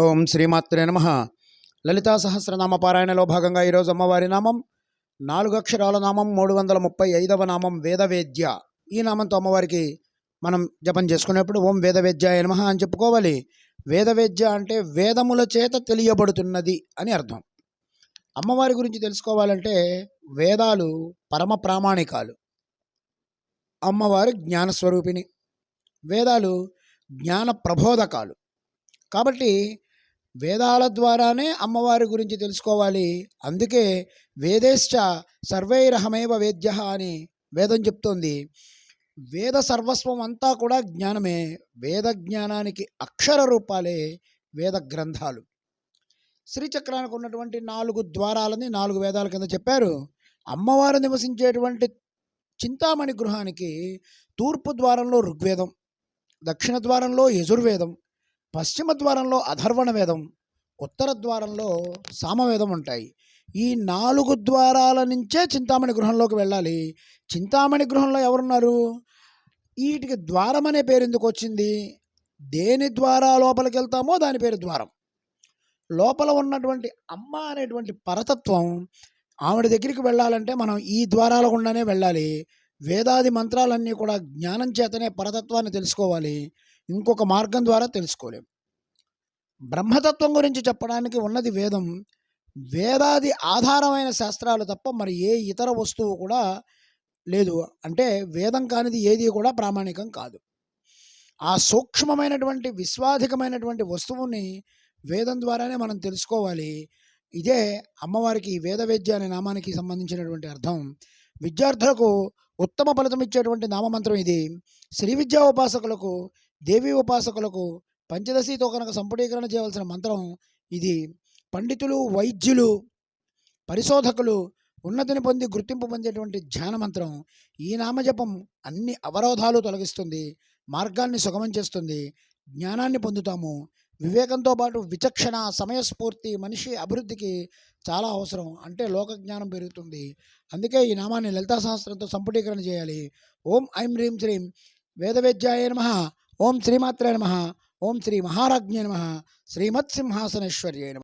ఓం శ్రీమాత్రే నమ. లలితా సహస్రనామ పారాయణలో భాగంగా ఈరోజు అమ్మవారి నామం నాలుగు అక్షరాల నామం మూడు వందల ముప్పై ఐదవ నామం వేదవేద్య. ఈ నామంతో అమ్మవారికి మనం జపం చేసుకునేప్పుడు ఓం వేదవేద్యాయ నమ అని చెప్పుకోవాలి. వేదవేద్య అంటే వేదముల చేత తెలియబడుతున్నది అని అర్థం. అమ్మవారి గురించి తెలుసుకోవాలంటే వేదాలు పరమ ప్రామాణికాలు. అమ్మవారు జ్ఞానస్వరూపిణి. వేదాలు జ్ఞాన ప్రబోధకాలు. కాబట్టి వేదాల ద్వారానే అమ్మవారి గురించి తెలుసుకోవాలి. అందుకే వేదేశ్చ సర్వైరహమేవ వేద్య అని వేదం చెప్తోంది. వేద సర్వస్వం అంతా కూడా జ్ఞానమే. వేద జ్ఞానానికి అక్షర రూపాలే వేద గ్రంథాలు. శ్రీచక్రానికి ఉన్నటువంటి నాలుగు ద్వారాలని నాలుగు వేదాల కింద చెప్పారు. అమ్మవారు నివసించేటువంటి చింతామణి గృహానికి తూర్పు ద్వారంలో ఋగ్వేదం దక్షిణ ద్వారంలో యజుర్వేదం పశ్చిమ ద్వారంలో అధర్వణ వేదం ఉత్తర ద్వారంలో సామవేదం ఉంటాయి. ఈ నాలుగు ద్వారాల నుంచే చింతామణి గృహంలోకి వెళ్ళాలి. చింతామణి గృహంలో ఎవరున్నారు? వీటికి ద్వారం అనే పేరు ఎందుకు వచ్చింది? దేని ద్వారా లోపలికి వెళ్తామో దాని పేరు ద్వారం. లోపల ఉన్నటువంటి అమ్మ అనేటువంటి పరతత్వం ఆవిడ దగ్గరికి వెళ్ళాలంటే మనం ఈ ద్వారాల గుండానే వెళ్ళాలి. వేదాది మంత్రాలన్నీ కూడా జ్ఞానం చేతనే పరతత్వాన్ని తెలుసుకోవాలి. ఇంకొక మార్గం ద్వారా తెలుసుకోలేం. బ్రహ్మతత్వం గురించి చెప్పడానికి ఉన్నది వేదం వేదాది ఆధారమైన శాస్త్రాలు తప్ప మరి ఏ ఇతర వస్తువు కూడా లేదు. అంటే వేదం కానిది ఏది కూడా ప్రామాణికం కాదు. ఆ సూక్ష్మమైనటువంటి విశ్వాధికమైనటువంటి వస్తువుని వేదం ద్వారానే మనం తెలుసుకోవాలి. ఇదే అమ్మవారికి వేదవేద్య అనే నామానికి సంబంధించినటువంటి అర్థం. విద్యార్థులకు ఉత్తమ ఫలితం ఇచ్చేటువంటి నామమంత్రం ఇది. శ్రీ విద్యా ఉపాసకులకు దేవీ ఉపాసకులకు పంచదశితో కనుక సంపుటీకరణ చేయవలసిన మంత్రం ఇది. పండితులు వైద్యులు పరిశోధకులు ఉన్నతిని పొంది గుర్తింపు పొందేటువంటి ధ్యాన మంత్రం ఈ నామజపం అన్ని అవరోధాలు తొలగిస్తుంది. మార్గాన్ని సుగమం చేస్తుంది. జ్ఞానాన్ని పొందుతాము. వివేకంతో పాటు విచక్షణ సమయస్ఫూర్తి మనిషి అభివృద్ధికి చాలా అవసరం. అంటే లోక జ్ఞానం పెరుగుతుంది. అందుకే ఈ నామాన్ని లలితా సహస్రంతో సంపుటీకరణ చేయాలి. ఓం ఐం హ్రీం శ్రీం వేదవేద్యాయ నమ. ఓం శ్రీమాత్రే నమ. ఓం శ్రీ మహారాజ్ఞ నమ. శ్రీమత్సింహాసనేశ్వర్య నమ.